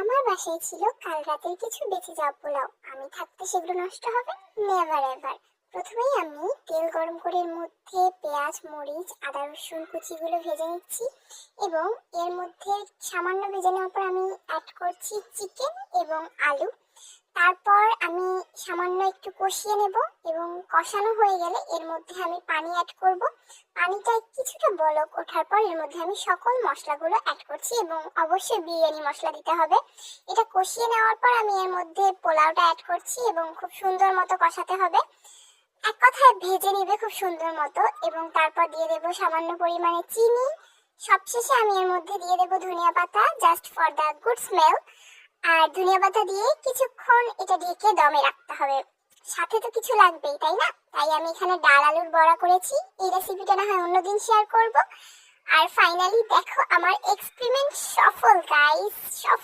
আমার বাসায় ছিল, কাল রাতের কিছু বেঁচে যাওয়া পোলাও। আমি থাকতে সেগুলো নষ্ট হবে? নেভার এভার প্রথমেই আমি তেল গরম করে মধ্যে পেঁয়াজ, মরিচ, আদা, রসুন কুচিগুলো ভেজে নিচ্ছি এবং এর মধ্যে সামান্য ভেজে নেওয়ার পর আমি অ্যাড করছি চিকেন এবং আলু। তারপর আমি সামান্য একটু কষিয়ে নেব এবং কষানো হয়ে গেলে এর মধ্যে আমি পানি অ্যাড করব। পানিটা কিছুটা বলক ওঠার পর এর মধ্যে আমি সকল মশলাগুলো অ্যাড করছি এবং অবশ্যই বিরিয়ানি মশলা দিতে হবে। এটা কষিয়ে নেওয়ার পর আমি এর মধ্যে পোলাওটা অ্যাড করছি এবং খুব সুন্দর মতো কষাতে হবে। এক কথায় ভেজে নিবে খুব সুন্দর মতো এবং তারপর দিয়ে দেবো সামান্য পরিমাণে চিনি। সবশেষে আমি এর মধ্যে দিয়ে দেবো ধনিয়া পাতা just for the good smell আর ধনিয়া পাতা দিয়ে কিছুক্ষণ এটা ঢেকে দমে রাখতে হবে। সাথে তো কিছু লাগবেই, তাই না? তাই আমি এখানে ডাল আলুর বড়া করেছি। এই রেসিপিটা না হয় অন্যদিন শেয়ার করব। আর ফাইনালি দেখো আমার এক্সপেরিমেন্ট সফল গাইস সফল।